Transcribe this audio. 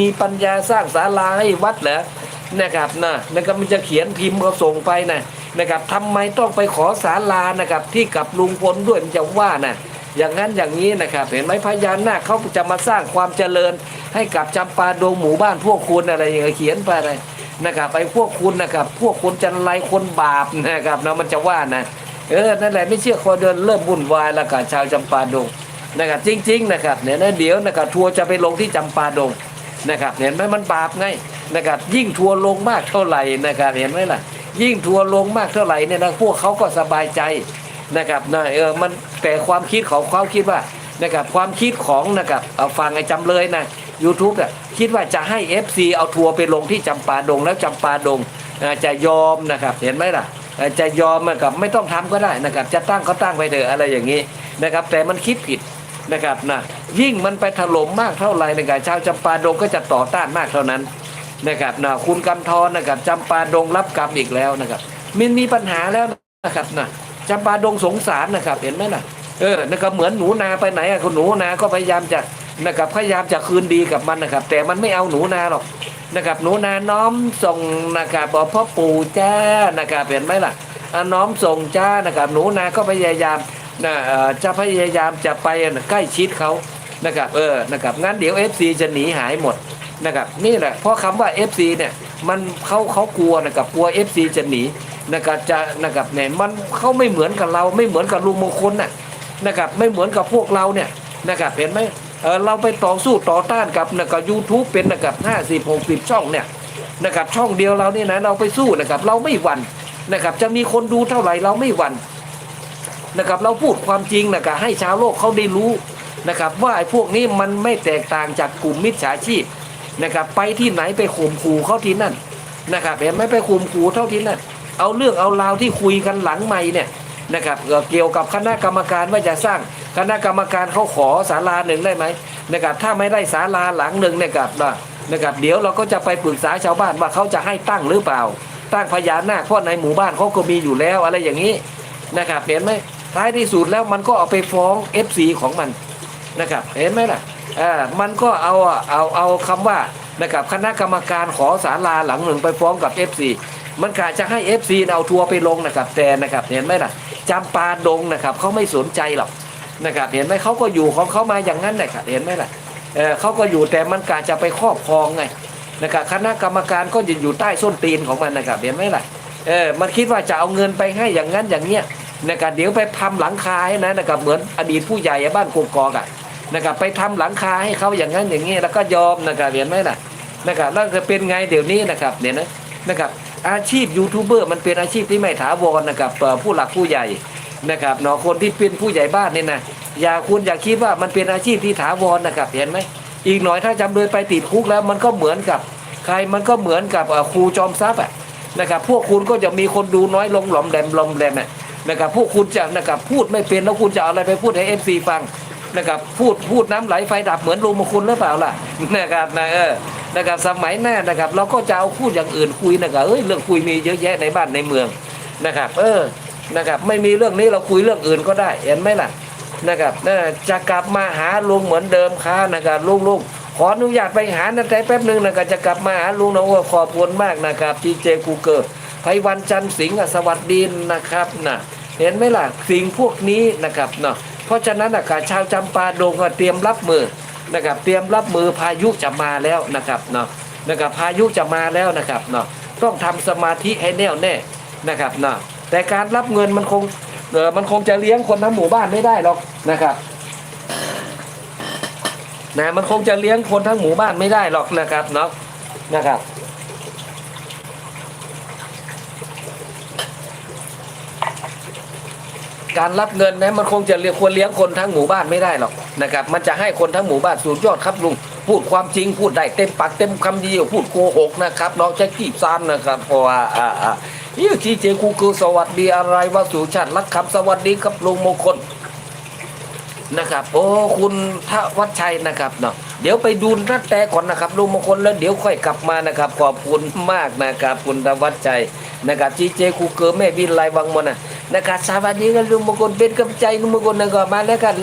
มีปัญญาสร้างศาลาให้วัดเหรอนะครับนะนะครับมันจะเขียนพิมพ์เขาส่งไปนะนะครับทำไมต้องไปขอศาลานะครับที่กับลุงพลด้วยมันจะว่านะอย่างนั้นอย่างนี้นะครับ เห็นไหมพญานาคเขาจะมาสร้างความเจริญ ให้กับจำปาดงหมู่บ้านพวกคุณอะไรอย่างเงี้ยเขียนไปอะไรนะครับไอ้พวกคุณนะครับ พวกคนจันไรคนบาปนะครับนะมันจะว่านะเออนั่นแหละไม่เชื่อคนเดินเริ่มวุ่นวายแล้วกับชาวจำปาดงนะครับจริง ๆ นะครับเนี่ยนะเดี๋ยวนะครับทัวร์จะไปลงที่จำปาดง นะครับเห็นไหมมันบาปไงนะครับยิ่งทัวลงมากเท่าไหร่นะครับเห็นไหมล่ะ ยิ่งทัวลงมากเท่าไหร่เนี่ยนะพวกเขาก็สบายใจนะครับนะเออมันแต่ความคิดของเขาคิดว่านะครับความคิดของนะครับเอาฟังไอ้จำเลยนะ YouTube อะคิดว่าจะให้ FC เอาทัวร์ไปลงที่จำปาดงแล้วจำปาดงจะยอมนะครับเห็นไหมล่ะจะยอมนะครับไม่ต้องทำก็ได้นะครับจะตั้งก็ตั้งไปเถอะอะไรอย่างนี้นะครับแต่มันคิดผิด นะครับนะยิ่งมันไปถล่มมากเท่าไหร่นะครับชาวจำปาดงก็จะต่อต้านมากเท่านั้นนะครับนะคุณกำธรนะครับจำปาดงรับกรรมอีกแล้วนะครับมันมีปัญหาแล้วนะครับนะจำปาดงสงสารนะครับเห็นไหมล่ะเออนะครับเหมือนหนูนาไปไหนอะคุณหนูนาก็พยายามจะนะครับพยายามจะคืนดีกับมันนะครับ แต่มันไม่เอาหนูนาหรอกนะครับหนูนาน้อมส่งนะครับบอกพ่อปู่จ้านะครับเห็นไหมล่ะอะน้อมส่งจ้านะครับหนูนาก็พยายาม นะจะพยายามจะไปใกล้ชิดเขานะครับเออนะครับงั้นเดี๋ยว FC จะหนีหายหมดนะครับนี่แหละเพราะคำว่า FC เนี่ยมันเขาเขากลัวนะครับกลัว FC จะหนีนะครับจะนะครับเนี่ยมันเขาไม่เหมือนกับเราไม่เหมือนกับลุงมงคลน่ะนะครับไม่เหมือนกับพวกเราเนี่ยนะครับเห็นไหมเออเราไปต่อสู้ต่อต้านกับนะครับยูทูบเป็นนะครับห้าสิบหกสิบช่องเนี่ยนะครับช่องเดียวเราเนี่ยนะเราไปสู้นะครับเราไม่หวั่นนะครับจะมีคนดูเท่าไหร่เราไม่หวั่น นะครับเราพูดความจริงนะครับให้ชาวโลกเขาได้รู้นะครับ ว่าไอ้พวกนี้มันไม่แตกต่างจากกลุ่มมิจฉาชีพนะครับ ไปที่ไหนไปข่มขู่เขาที่นั่นนะครับเห็นไหมไปข่มขู่เท่าที่นั่นเอาเรื่องเอาราวที่คุยกันหลังไม่เนี่ยนะครับเกี่ยวกับคณะกรรมการว่าจะสร้างคณะกรรมการเขาขอศาลาหนึ่งได้ไหมนะครับถ้าไม่ได้ศาลาหลังหนึ่งนะครับนะนะครับเดี๋ยวเราก็จะไปปรึกษาชาวบ้านว่าเขาจะให้ตั้งหรือเปล่า ตั้งพญานาคเพราะในหมู่บ้านเขาก็มีอยู่แล้วอะไรอย่างนี้นะครับเห็นไหม ท้ายที่สุดแล้วมันก็เอาไปฟ้อง FC ของมันนะครับเห็นไหมล่ะอ่ามันก็เอาเอาเอาคำว่านะครับคณะกรรมการขอศาลาหลังหนึ่งไปฟ้องกับ FC มันกะจะให้ FC เอาทัวร์ไปลงนะครับแต่นะครับเห็นไหมล่ะจำปาดงนะครับเขาไม่สนใจหรอกนะครับเห็นไหมเขาก็อยู่ของเขามาอย่างนั้นนะครับเห็นไหมล่ะเออเขาก็อยู่แต่มันกะจะไปครอบครองไงนะครับคณะกรรมการก็จะอยู่ใต้ส้นตีนของมันนะครับเห็นไหมล่ะเออมันคิดว่าจะเอาเงินไปให้อย่างนั้นอย่างเงี้ย นะครับเดี๋ยวไปทำหลังคาให้นะนะครับเหมือนอดีตผู้ใหญ่บ้านกกอกอะนะครับไปทำหลังคาให้เขาอย่างนั้นอย่างนี้แล้วก็ยอมนะครับเห็นไหมล่ะนะครับแล้วจะเป็นไงเดี๋ยวนี้นะครับเนี่ยนะนะครับอาชีพยูทูบเบอร์มันเป็นอาชีพที่ไม่ถาวรนะครับผู้หลักผู้ใหญ่นะครับเนาะคนที่เป็นผู้ใหญ่บ้านเนี่ยนะอย่าคุณอย่าคิดว่ามันเป็นอาชีพที่ถาวรนะครับเห็นไหมอีกหน่อยถ้าจำเลยไปติดคุกแล้วมันก็เหมือนกับใครมันก็เหมือนกับครูจอมทรัพย์อะนะครับพวกคุณก็จะมีคนดูน้อยลงหลอมแหลมหลอมแหลมอะ นะครับพวกคุณจะนะครับพูดไม่เป็นแล้วคุณจะเอาอะไรไปพูดให้เอฟซีฟังนะครับพูดพูดน้ำไหลไฟดับเหมือนลุงมงคุณหรือเปล่าล่ะนะครับนะเออนะครับสมัยหน้านะครับ เราก็จะเอาพูดอย่างอื่นคุยนะครับเอ้ยเรื่องคุยมีเยอะแยะในบ้านในเมืองนะครับ เออนะครับไม่มีเรื่องนี้เราคุยเรื่องอื่นก็ได้เห็นไหมล่ะนะครับน่าจะกลับมาหาลุงเหมือนเดิมค่ะนะครับลุงลุงขออนุญาตไปหานาแต่แป๊บหนึ่งนะครับจะกลับมาหาลุงนะโอ้ขอบคุณมากนะครับทีเจกูเกิร์ ไพวันจันทร์สิงห์สวัสดีนะครับนะเห็นไหมล่ะสิ่งพวกนี้นะครับเนาะเพราะฉะนั้นอากาศชาวจำปาดงก็เตรียมรับมือนะครับเตรียมรับมือพายุจะมาแล้วนะครับเนาะนะครับพายุจะมาแล้วนะครับเนาะต้องทำสมาธิให้แน่วแน่นะครับเนาะแต่การรับเงินมันคงเออมันคงจะเลี้ยงคนทั้งหมู่บ้านไม่ได้หรอกนะครับนะมันคงจะเลี้ยงคนทั้งหมู่บ้านไม่ได้หรอกนะครับเนาะนะครับ การรับเงินนะมันคงจะเรียกควรเลี้ยงคนทั้งหมู่บ้านไม่ได้หรอกนะครับมันจะให้คนทั้งหมู่บ้านสุดยอดครับลุงพูดความจริงพูดได้เต็มปากเต็มคำเดียวพูดโกหกนะครับน้องจะกีบซานนะครับเพราะว่าอ่าอ่ายี่ทีเจคูคือสวัสดีอะไรวะสุชาติรักคำสวัสดีครับลุงมงคลนะครับโอ้คุณทวัชชัยนะครับเนาะเดี๋ยวไปดูนัดแต่ก่อนนะครับลุงมงคลแล้วเดี๋ยวค่อยกลับมานะครับขอบคุณมากนะครับคุณทวัชชัยนะครับทีเจคูเกอร์แม่วินไลวังมนะนะครับสวัสดีครับลุงมงคลเป็นกำลังใจลุงมงคลนะครับมาแล้วกัน